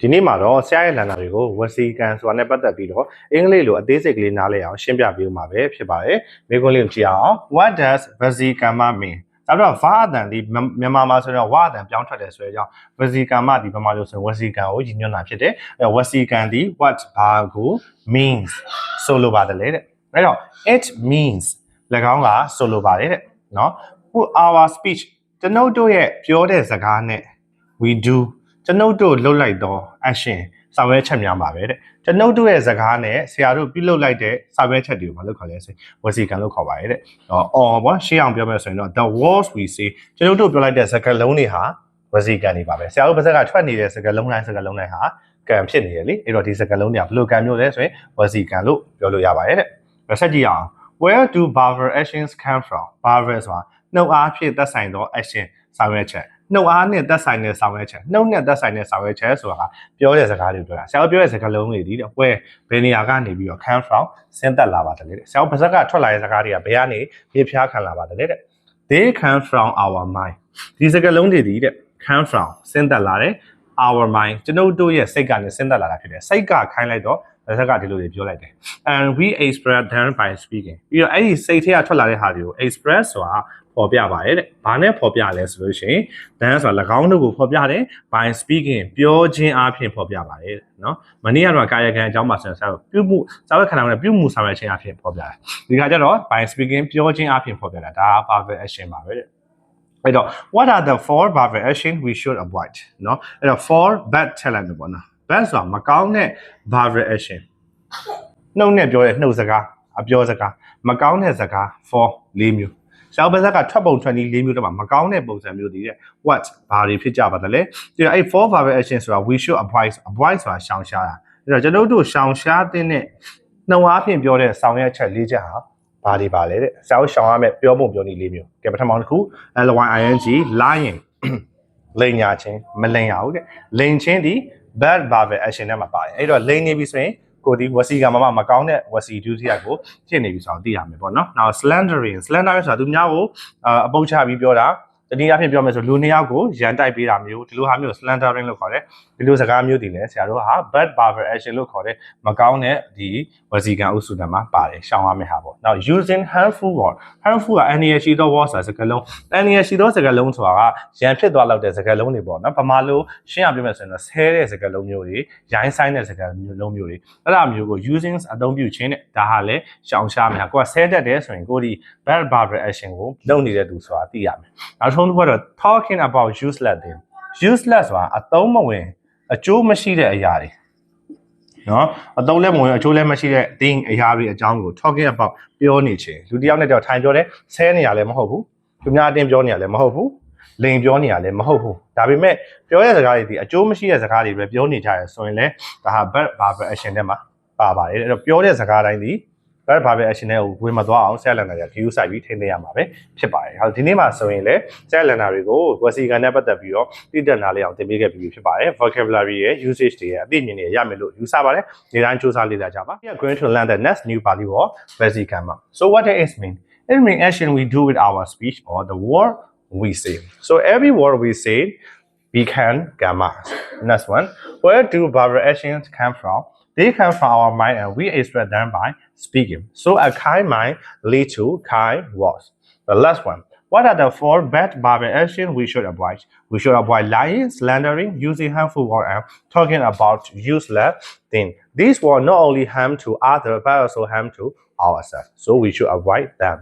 ဒီနေ့မှာတော့ဆရာရဲ့လန်နာတွေကိုဝစီကန်ဆိုတာနဲ့ပတ်သက်ပြီးတော့အင်္ဂလိပ်လိုအသေးစိတ်ကလေးနားလည်အောင်ရှင်းပြပေးဦးမှာပဲဖြစ်ပါတယ်။မိကွန်းလေးကိုကြည့်အောင် What does vesikamma mean? ဒါတော့ va အတန်ဒီမြန်မာမှာဆိုတော့ wa အတန်ပြောင်းထွက်တယ်ဆိုတဲ့အကြောင်း vesikamma ဒီဗမာလိုဆိုရင် vesikan ကိုရည်ညွှန်းတာဖြစ်တယ်။အဲ vesikan ဒီ what ဘာကို means ဆိုလိုပါတယ်လေတဲ့။အဲ့တော့ it means ၎င်းကဆိုလိုပါတယ်တဲ့။နော်။ our speech ကျွန်ုပ်တို့ရဲ့ပြောတဲ့စကားနဲ့ we do ကျွန်ုပ်တို့လှုပ်လိုက်သော action ဆောင်ရွက်ချက်များပါပဲတဲ့ကျွန်ုပ်တို့ရဲ့စကားနဲ့ဆရာတို့ပြုလုပ်လိုက်တဲ့ဆောင်ရွက်ချက်တွေကိုမလုပ်ခေါ်လဲဆိုဝစီကန်လို့ခေါ်ပါရဲ့တဲ့အော်အော်ဘောရှေ့အောင်ပြောမယ်ဆိုရင်တော့ the words we say ကျွန်ုပ်တို့ပြောလိုက်တဲ့စကားလုံးတွေဟာဝစီကန်တွေပါပဲဆရာတို့ပါဇက်ကထွက်နေတဲ့စကားလုံးတိုင်းစကားလုံးတိုင်းဟာကံဖြစ်နေရလေအဲ့တော့ဒီစကားလုံးတွေကဘယ်လိုကံမျိုးလဲဆိုရင်ဝစီကန်လို့ပြောလို့ရပါတယ်တဲ့ဆက်ကြည့်အောင် where do barber actions come from barber ဆိုတာနှုတ်အားဖြင့်သက်ဆိုင်သော action ဆောင်ရွက်ချက် နှုတ်အားနဲ့သက်ဆိုင်တဲ့ဆောင်ရွက်ချက်နှုတ်နဲ့သက်ဆိုင်တဲ့ဆောင်ရွက်ချက်ဆိုတာပြောတဲ့စကားတွေပြောတာဆရာပြောတဲ့စကားလုံးတွေဒီတဲ့ဝဲဘယ်နေရာကနေပြီးတော့ come from ဆင်းသက်လာပါတယ်တဲ့ဆရာပါဇက်ကထွက်လာတဲ့စကားတွေကဘယ်ကနေပြဖြားခံလာပါတယ်တဲ့ they come from our mind ဒီစကားလုံးတွေဒီတဲ့ come from ဆင်းသက်လာတဲ့ our mind ကျွန်ုပ်တို့ရဲ့စိတ်ကနေဆင်းသက်လာတာဖြစ်တယ်စိတ်ကခိုင်းလိုက်တော့ပါဇက်ကဒီလိုတွေပြောလိုက်တယ် and we express them by speaking ပြီးတော့အဲ့ဒီစိတ်ထဲကထွက်လာတဲ့ဟာတွေကို express ဆိုတာ ပေါ်ပြပါရဲ့တဲ့။ဘာနဲ့ပေါ်ပြလဲဆိုလို့ရှိရင် dance ဆိုတာ၎င်းတို့ကိုပေါ်ပြတယ် by speaking ပြောခြင်းအပြင်ပေါ်ပြပါတယ်တဲ့နော်။မနေ့ကတော့ကာယကံအကြောင်းပါဆရာဆရာပြုမှုစာဝတ်ခန္ဓာနဲ့ပြုမှုဆောင်ရွက်ခြင်းအပြင်ပေါ်ပြတယ်။ဒီခါကျတော့ by speaking ပြောခြင်းအပြင်ပေါ်ပြတာဒါက verbal action ပါပဲတဲ့။အဲ့တော့ what are the four verbal action we should avoid เนาะအဲ့တော့ four bad ထည့်လိုက်မယ်ပေါ့နော် bad ဆိုတာမကောင်းတဲ့ verbal action နှုတ်နဲ့ပြောတဲ့နှုတ်စကားအပြောစကားမကောင်းတဲ့စကား four ၄မျိုး ရှောင်းပါဇက်ကထွက်ပုံထွက်နည်း၄မျိုးတည်းမှာမကောင်းတဲ့ပုံစံမျိုးတွေတဲ့ what ဘာတွေဖြစ်ကြပါသလဲဒီတော့အဲ့ four verbal action ဆိုတာ we should avoid avoid ဆိုတာရှောင်ရှားတာအဲ့တော့ကျွန်တော်တို့ရှောင်ရှားတဲ့နှုတ်အားဖြင့်ပြောတဲ့ဆောင်ရွက်ချက်၄ချက်ဟာဘာတွေပါလဲတဲ့ဆရာတို့ရှောင်ရမယ့်ပြောပုံပြောနည်း၄မျိုးကဲပထမတစ်ခု lying lying လိန်ညာချင်းမလိန်ရဘူးတဲ့လိန်ချင်းဒီ bad verbal action နဲ့မှာပါတယ်အဲ့တော့လိန်နေပြီဆိုရင် ကိုဒီဝစီကမမမကောင်းတဲ့ဝစီဒုစရိုက်ကိုဖြစ်နေပြီဆိုတော့သိရမယ်ပေါ့နော်။ Now slandering slandering ဆိုတာသူများကိုအပုတ်ချပြီးပြောတာ တနည်းအားဖြင့်ပြောမယ်ဆိုလူနှစ်ယောက်ကိုရန်တိုက်ပေးတာမျိုးဒီလိုဟာမျိုး slandering လို့ခေါ်တယ်ဒီလိုစကားမျိုးတွေလည်းဆရာတို့ဟာ bad barber action လို့ခေါ်တယ်မကောင်းတဲ့ဒီဝစီကံအုပ်စုတွေမှာပါတယ်ရှောင်ရမယ့်ဟာပေါ့ now using harmful word harmful က NES ရှိသော word ဆိုတာစကားလုံး NES ရှိသောစကားလုံးဆိုတာကရန်ဖြစ်သွားလောက်တဲ့စကားလုံးတွေပေါ့နော်ဗမာလိုရှင်းရပြမယ်ဆိုရင်တော့ဆဲတဲ့စကားလုံးမျိုးတွေရိုင်းဆိုင်တဲ့စကားလုံးမျိုးတွေအဲ့ဒါမျိုးကို using အသုံးပြုခြင်းတဲ့ဒါဟာလည်းရှောင်ရှားမယ်ကိုကဆဲတတ်တယ်ဆိုရင်ကိုဒီ bad barber action ကိုလုပ်နေတဲ့သူဆိုတာသိရမယ်နောက်ဆုံးတစ်ခုကတော့ talking about useless thing useless ဆိုတာအသုံးမဝင်အကျိုးမရှိတဲ့အရာတွေနော်အသုံးလည်းမဝင်အကျိုးလည်းမရှိတဲ့ thing အရာတွေအကြောင်းကို talking about ပြောနေခြင်းလူတစ်ယောက်နဲ့တယောက်ထိုင်ပြောတယ်ဆဲနေရလည်းမဟုတ်ဘူးသူများအတင်းပြောနေရလည်းမဟုတ်ဘူးလိန်ပြောနေရလည်းမဟုတ်ဘူးဒါပေမဲ့ပြောတဲ့စကားတွေဒီအကျိုးမရှိတဲ့စကားတွေပဲပြောနေကြရဆိုရင်လည်းဒါဟာ bad barber action ထဲမှာပါပါတယ်အဲ့တော့ပြောတဲ့စကားတိုင်းဒီ bad barber action နဲ့ဝင်မသွားအောင်ဆက်လန်နာတွေက view site ပြီးထိန်းသိမ်းရမှာပဲဖြစ်ပါတယ်ဟုတ်ဒီနေ့မှာဆိုရင်လည်းဆက်လန်နာတွေကို wasican နဲ့ပတ်သက်ပြီးတော့တိတက်နားလေးအောင်သင်ပေးခဲ့ပြီးဖြစ်ပါတယ် vocabulary ရဲ့ usage တွေရဲ့အသိဉာဏ်တွေရမယ်လို့ယူဆပါတယ်ဒီတိုင်းစူးစမ်းလေ့လာကြပါ We are going to learn the next new Bali word wasican so what does it mean it means action we do with our speech or the word we say so every word we say we can gamma next one where do barber actions come from they come from our mind and we express them by speaking. So a kind mind leads to kind words. The last one. What are the four bad barber actions we should avoid? We should avoid lying, slandering, using harmful words, and talking about useless things. These will not only harm to others but also harm to ourselves. So we should avoid them.